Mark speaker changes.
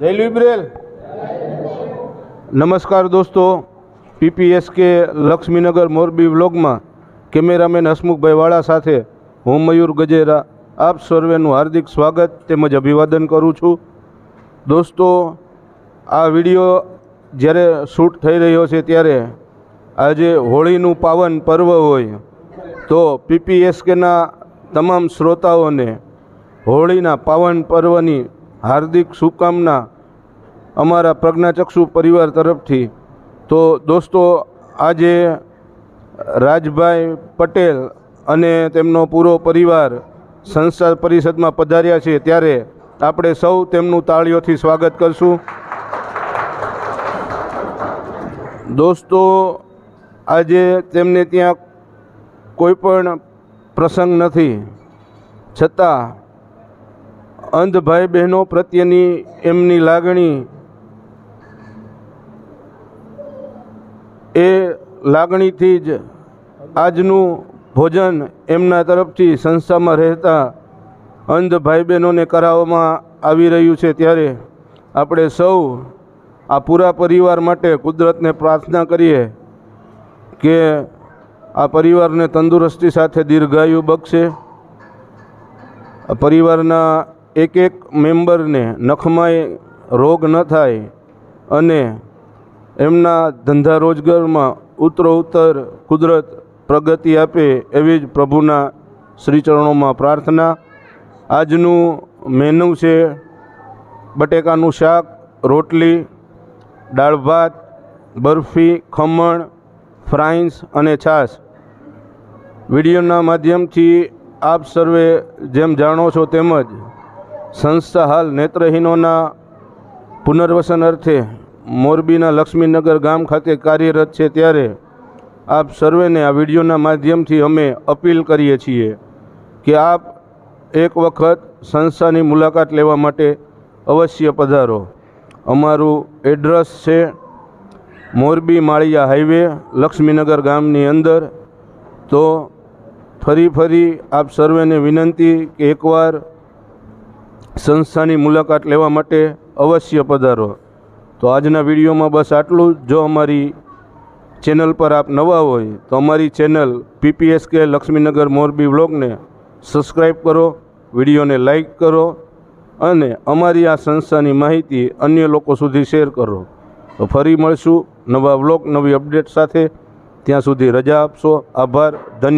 Speaker 1: જયલુ ઇબ્રેલ નમસ્કાર દોસ્તો પીપીએસકે લક્ષ્મીનગર મોરબી વ્લોગમાં કેમેરામેન હસમુખભાઈ વાળા સાથે હું મયુર ગજેરા, આપ સર્વેનું હાર્દિક સ્વાગત તેમજ અભિવાદન કરું છું. દોસ્તો, આ વીડિયો જ્યારે શૂટ થઈ રહ્યો છે ત્યારે આજે હોળીનું પાવન પર્વ હોય તો પીપીએસકેના તમામ શ્રોતાઓને હોળીના પાવન પર્વની હાર્દિક શુભકામના અમારા પ્રજ્ઞાચક્ષુ પરિવાર તરફથી. તો દોસ્તો, આજે રાજભાઈ પટેલ અને તેમનો પૂરો પરિવાર સંસ્થા પરિષદમાં પધાર્યા છે, ત્યારે આપણે સૌ તેમનું તાળીઓથી સ્વાગત કરશું. દોસ્તો આજે તેમને ત્યાં કોઈ પણ પ્રસંગ નથી. છતાં અંધ ભાઈ બહેનો પ્રત્યેની એમની લાગણી એ લાગણીથી જ આજનું ભોજન એમના તરફથી સંસ્થામાં રહેતા અંધ ભાઈ બહેનોને કરાવવામાં આવી રહ્યું છે ત્યારે આપણે સૌ આ પૂરા પરિવાર માટે કુદરતને પ્રાર્થના કરીએ. કે આ પરિવારને તંદુરસ્તી સાથે દીર્ઘાયુ આ પરિવારના એક એક મેમ્બરને નખમાય રોગ ન થાય અને એમના ધંધા રોજગારમાં ઉત્તરો ઉત્તર કુદરત પ્રગતિ આપે એવી જ પ્રભુના શ્રીચરણોમાં પ્રાર્થના. આજનું મેનુ છે બટેકાનું શાક, રોટલી, દાળ ભાત, બરફી, ખમણ ફ્રાઈન્સ અને છાશ. વિડીયોના માધ્યમથી આપ સર્વે જેમ જાણો છો તેમજ સંસ્થા હાલ નેત્રહીનોના પુનર્વસન અર્થે મોરબીના લક્ષ્મીનગર ગામ ખાતે કાર્યરત છે ત્યારે આપ સર્વેને આ વિડીયોના માધ્યમથી અમે અપીલ કરીએ છીએ કે આપ એક વખત સંસ્થાની મુલાકાત લેવા માટે અવશ્ય પધારો. અમારું એડ્રેસ છે મોરબી માળિયા હાઈવે, લક્ષ્મીનગર ગામની અંદર. તો ફરી ફરી આપ સર્વેને વિનંતી કે એકવાર સંસ્થાની મુલાકાત લેવા માટે અવશ્ય પધારો. તો આજના વિડીયોમાં બસ આટલું જ. અમારી ચેનલ પર આપ નવા હોય તો અમારી ચેનલ પીપીએસકે લક્ષ્મીનગર મોરબી વ્લોગને સબસ્ક્રાઈબ કરો, વિડીયોને લાઈક કરો અને અમારી આ સંસ્થાની માહિતી અન્ય લોકો સુધી શેર કરો. તો ફરી મળશું. નવા વ્લોગ નવી અપડેટ સાથે ત્યાં સુધી રજા આપશો. આભાર ધન્યવાદ.